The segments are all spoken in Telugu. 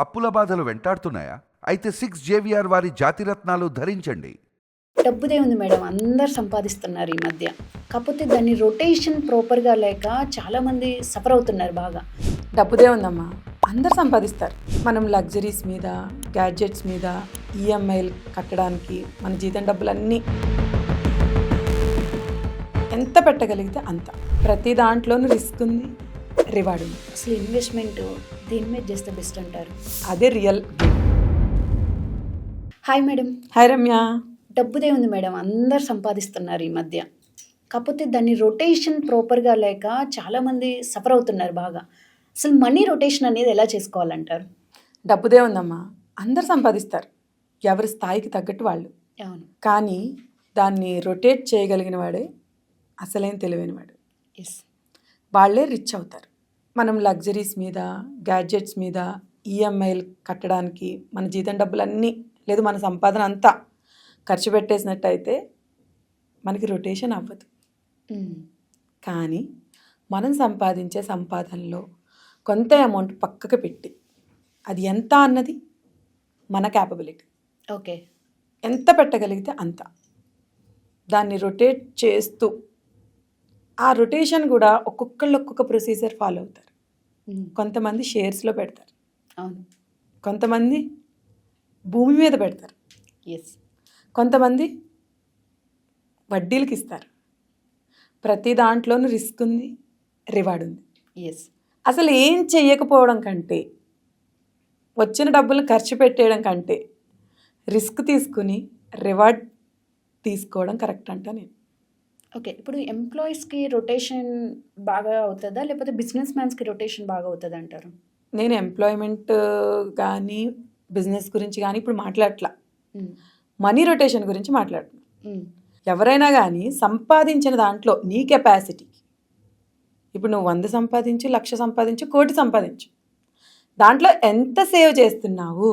అప్పుల బాధలు వెంటాడుతున్నాయా? అయితే సిక్స్ జేవిఆర్ వారి జాతిరత్నాలు ధరించండి. డబ్బుదే ఉంది మేడం అందరు సంపాదిస్తున్నారు ఈ మధ్య. కాకపోతే దాన్ని రొటేషన్ ప్రాపర్గా లేక చాలామంది సఫర్ అవుతున్నారు బాగా. డబ్బుదే ఉందమ్మా అందరు సంపాదిస్తారు. మనం లగ్జరీస్ మీద గ్యాడ్జెట్స్ మీద ఈఎంఐలు కట్టడానికి మన జీతం డబ్బులన్నీ. ఎంత పెట్టగలిగితే అంత. ప్రతి దాంట్లోనూ రిస్క్ ఉంది. రివార్డ్. ఉంది అసలు ఇన్వెస్ట్మెంట్ దేని మీద చేస్తే బెస్ట్ అంటారు. అదే real hi madam hi Ramya. డబ్బుదే ఉంది మేడం అందరు సంపాదిస్తున్నారు ఈ మధ్య. కాకపోతే దాన్ని రొటేషన్ ప్రాపర్గా లేక చాలామంది సఫర్ అవుతున్నారు బాగా. అసలు మనీ రొటేషన్ అనేది ఎలా చేసుకోవాలంటారు? డబ్బుదే ఉందమ్మా. అందరు సంపాదిస్తారు. ఎవరి స్థాయికి తగ్గట్టు వాళ్ళు. అవును. కానీ దాన్ని రొటేట్ చేయగలిగిన వాడే అసలైన తెలివైన వాడు. ఎస్ వాళ్ళే రిచ్ అవుతారు. మనం లగ్జరీస్ మీద గ్యాడ్జెట్స్ మీద ఈఎంఐలు కట్టడానికి మన జీతం డబ్బులన్నీ లేదు మన సంపాదన అంతా ఖర్చు పెట్టేసినట్టయితే మనకి రొటేషన్ అవ్వదు. కానీ మనం సంపాదించే సంపాదనలో కొంత అమౌంట్ పక్కకు పెట్టి అది ఎంత అన్నది మన క్యాపబిలిటీ ఓకే. ఎంత పెట్టగలిగితే అంత. దాన్ని రొటేట్ చేస్తూ ఆ రొటేషన్ కూడా ఒక్కొక్కళ్ళు ఒక్కొక్క ప్రొసీజర్ ఫాలో అవుతారు. కొంతమంది షేర్స్లో పెడతారు. అవును. కొంతమంది భూమి మీద పెడతారు. ఎస్ కొంతమంది వడ్డీలకి ఇస్తారు. ప్రతి దాంట్లోనూ రిస్క్ ఉంది రివార్డ్ ఉంది. ఎస్ అసలు ఏం చెయ్యకపోవడం కంటే వచ్చిన డబ్బులు ఖర్చు పెట్టేయడం కంటే రిస్క్ తీసుకుని రివార్డ్ తీసుకోవడం కరెక్ట్ అంట నేను. ఓకే ఇప్పుడు ఎంప్లాయీస్కి రొటేషన్ బాగా అవుతుందా? లేకపోతే బిజినెస్ మ్యాన్స్కి రొటేషన్ బాగా అవుతుంది అంటారు? నేను ఎంప్లాయ్మెంట్ కానీ బిజినెస్ గురించి కానీ ఇప్పుడు మాట్లాడట్లా. మనీ రొటేషన్ గురించి మాట్లాడుతున్నా ఎవరైనా కానీ సంపాదించిన దాంట్లో నీ కెపాసిటీకి ఇప్పుడు నువ్వు వంద సంపాదించు లక్ష సంపాదించు కోటి సంపాదించు. దాంట్లో ఎంత సేవ్ చేస్తున్నావు?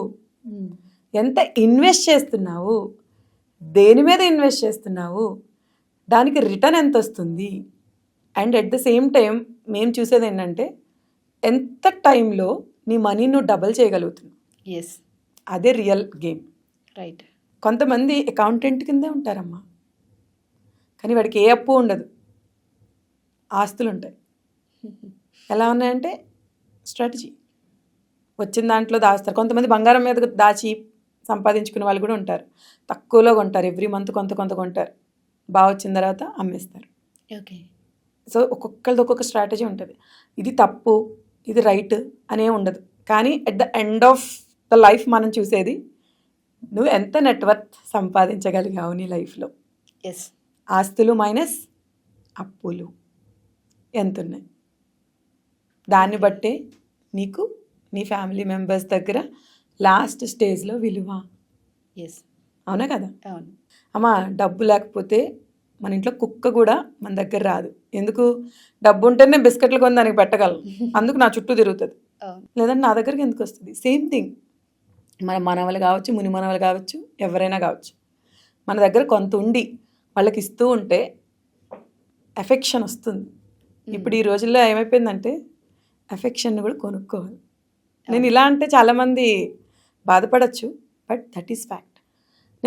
ఎంత ఇన్వెస్ట్ చేస్తున్నావు? దేని మీద ఇన్వెస్ట్ చేస్తున్నావు? దానికి రిటర్న్ ఎంత వస్తుంది and at the same time మేము చూసేది ఏంటంటే ఎంత టైంలో నీ మనీ నువ్వు డబల్ చేయగలుగుతున్నావు? ఎస్ అదే రియల్ గేమ్. రైట్ కొంతమంది అకౌంటెంట్ కిందే ఉంటారమ్మా. కానీ వాడికి ఏ అప్పు ఉండదు. ఆస్తులు ఉంటాయి. ఎలా ఉన్నాయంటే స్ట్రాటజీ. వచ్చిన దాంట్లో దాస్తారు. కొంతమంది బంగారం మీద దాచి సంపాదించుకునే వాళ్ళు కూడా ఉంటారు. తక్కువలో కొంటారు. ఎవ్రీ మంత్ కొంత కొంత కొంటారు. బాగా వచ్చిన తర్వాత అమ్మేస్తారు. ఓకే. సో ఒక్కొక్కరిది ఒక్కొక్క స్ట్రాటజీ ఉంటుంది. ఇది తప్పు ఇది రైట్ అనే ఉండదు. కానీ at the end of the life మనం చూసేది నువ్వు ఎంత నెట్వర్క్ సంపాదించగలిగావు నీ లైఫ్లో? ఎస్ ఆస్తులు మైనస్ అప్పులు ఎంత ఉన్నాయి దాన్ని బట్టే నీకు నీ ఫ్యామిలీ మెంబర్స్ దగ్గర లాస్ట్ స్టేజ్లో విలువ. ఎస్ అవునా కదా? అవును. అమ్మా డబ్బు లేకపోతే మన ఇంట్లో కుక్క కూడా మన దగ్గర రాదు. ఎందుకు? డబ్బు ఉంటేనే బిస్కెట్లు కొని దానికి పెట్టగలను అందుకు నా చుట్టూ తిరుగుతుంది. లేదంటే నా దగ్గరికి ఎందుకు వస్తుంది? సేమ్ థింగ్ మన మనవలు కావచ్చు ముని మనవలు కావచ్చు ఎవరైనా కావచ్చు. మన దగ్గర కొంత ఉండి వాళ్ళకి ఇస్తూ ఉంటే ఎఫెక్షన్ వస్తుంది. ఇప్పుడు ఈ రోజుల్లో ఏమైపోయిందంటే ఎఫెక్షన్ని కూడా కొనుక్కోవాలి. నేను ఇలా అంటే చాలామంది బాధపడచ్చు బట్ దట్ ఈస్ ఫ్యాక్ట్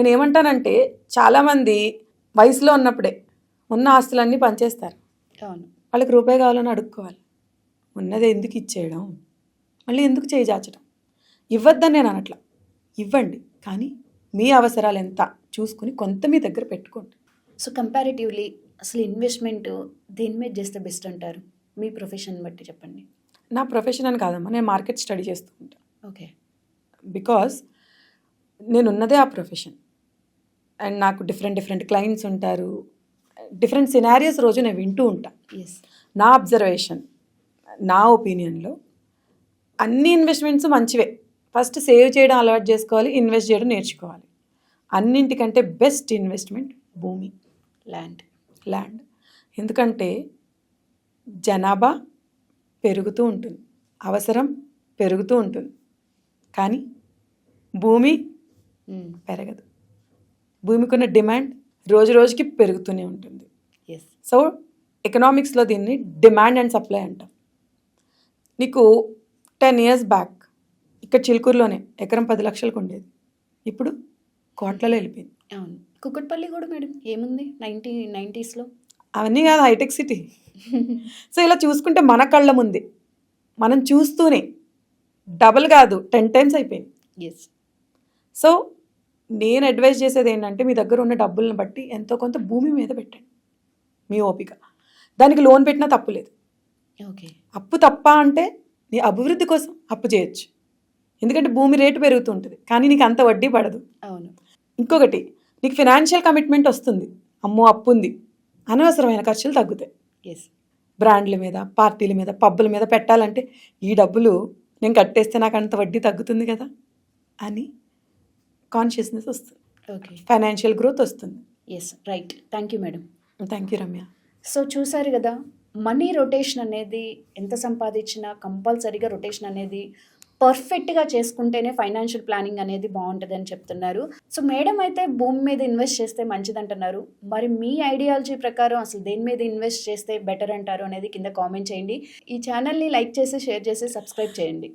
నేను ఏమంటానంటే చాలామంది వయసులో ఉన్నప్పుడే ఉన్న ఆస్తులన్నీ పనిచేస్తారు అవును. వాళ్ళకి రూపాయి కావాలని అడుక్కోవాలి. ఉన్నది ఎందుకు ఇచ్చేయడం? మళ్ళీ ఎందుకు చేయి చాచడం? ఇవ్వద్దని నేను అనట్లా. ఇవ్వండి కానీ మీ అవసరాలు ఎంత? చూసుకుని కొంత మీ దగ్గర పెట్టుకోండి. సో కంపారిటివ్లీ అసలు ఇన్వెస్ట్మెంట్ దేని మీద చేస్తే బెస్ట్ అంటారు? మీ ప్రొఫెషన్ బట్టి చెప్పండి. నా ప్రొఫెషన్ అని కాదమ్మా నేను మార్కెట్ స్టడీ చేస్తూ ఉంటాను ఓకే. బికాస్ నేను ఉన్నదే ఆ ప్రొఫెషన్ అండ్ నాకు డిఫరెంట్ డిఫరెంట్ క్లయింట్స్ ఉంటారు. డిఫరెంట్ సినారియోస్ రోజు నేను వింటూ ఉంటాను ఎస్ నా అబ్జర్వేషన్ నా ఒపీనియన్లో అన్ని ఇన్వెస్ట్మెంట్స్ మంచివే. ఫస్ట్ సేవ్ చేయడం అలవాటు చేసుకోవాలి ఇన్వెస్ట్ చేయడం నేర్చుకోవాలి. అన్నింటికంటే బెస్ట్ ఇన్వెస్ట్మెంట్ భూమి. ల్యాండ్ ల్యాండ్ ఎందుకంటే జనాభా పెరుగుతూ ఉంటుంది. అవసరం పెరుగుతూ ఉంటుంది. కానీ భూమి పెరగదు. భూమికి ఉన్న డిమాండ్ రోజు రోజుకి పెరుగుతూనే ఉంటుంది. ఎస్ సో ఎకనామిక్స్లో దీన్ని డిమాండ్ అండ్ సప్లై అంటాం. నీకు టెన్ ఇయర్స్ బ్యాక్ ఇక్కడ చిలుకూరులోనే ఎకరం పది లక్షలకు ఉండేది. ఇప్పుడు కోట్లలో వెళ్ళిపోయింది. అవును. కుక్కట్పల్లి కూడా మేడం ఏముంది? నైంటీ నైంటీస్లో అవన్నీ కాదు హైటెక్ సిటీ. సో ఇలా చూసుకుంటే మన కళ్ళ ముందే మనం చూస్తూనే డబల్ కాదు టెన్ టైమ్స్ అయిపోయింది. ఎస్ సో నేను అడ్వైజ్ చేసేది ఏంటంటే మీ దగ్గర ఉన్న డబ్బులను బట్టి ఎంతో కొంత భూమి మీద పెట్టండి. మీ ఓపిక. దానికి లోన్ పెట్టినా తప్పు లేదు. ఓకే. అప్పు తప్ప అంటే నీ అభివృద్ధి కోసం అప్పు చేయొచ్చు. ఎందుకంటే భూమి రేటు పెరుగుతుంటుంది. కానీ నీకు అంత వడ్డీ పడదు. అవును. ఇంకొకటి నీకు ఫినాన్షియల్ కమిట్మెంట్ వస్తుంది. అమ్మో అప్పు ఉంది అనవసరమైన ఖర్చులు తగ్గుతాయి. ఎస్ బ్రాండ్ల మీద పార్టీల మీద పబ్బుల మీద పెట్టాలంటే ఈ డబ్బులు నేను కట్టేస్తే నాకు అంత వడ్డీ తగ్గుతుంది కదా అని కాన్షియస్నెస్ వస్తుంది. ఓకే ఫైనాన్షియల్ గ్రోత్ వస్తుంది. Yes right thank you madam thank you Ramya so చూసారు కదా మనీ రొటేషన్ అనేది ఎంత సంపాదించినా కంపల్సరీగా రొటేషన్ అనేది పర్ఫెక్ట్గా చేసుకుంటేనే ఫైనాన్షియల్ ప్లానింగ్ అనేది బాగుంటుంది అని చెప్తున్నారు. సో మేడం అయితే భూమి మీద ఇన్వెస్ట్ చేస్తే మంచిది అంటున్నారు మరి మీ ఐడియాలజీ ప్రకారం అసలు దేని మీద ఇన్వెస్ట్ చేస్తే బెటర్ అంటారు అనేది కింద కామెంట్ చేయండి. ఈ ఛానల్ని లైక్ చేసి షేర్ చేసి సబ్స్క్రైబ్ చేయండి.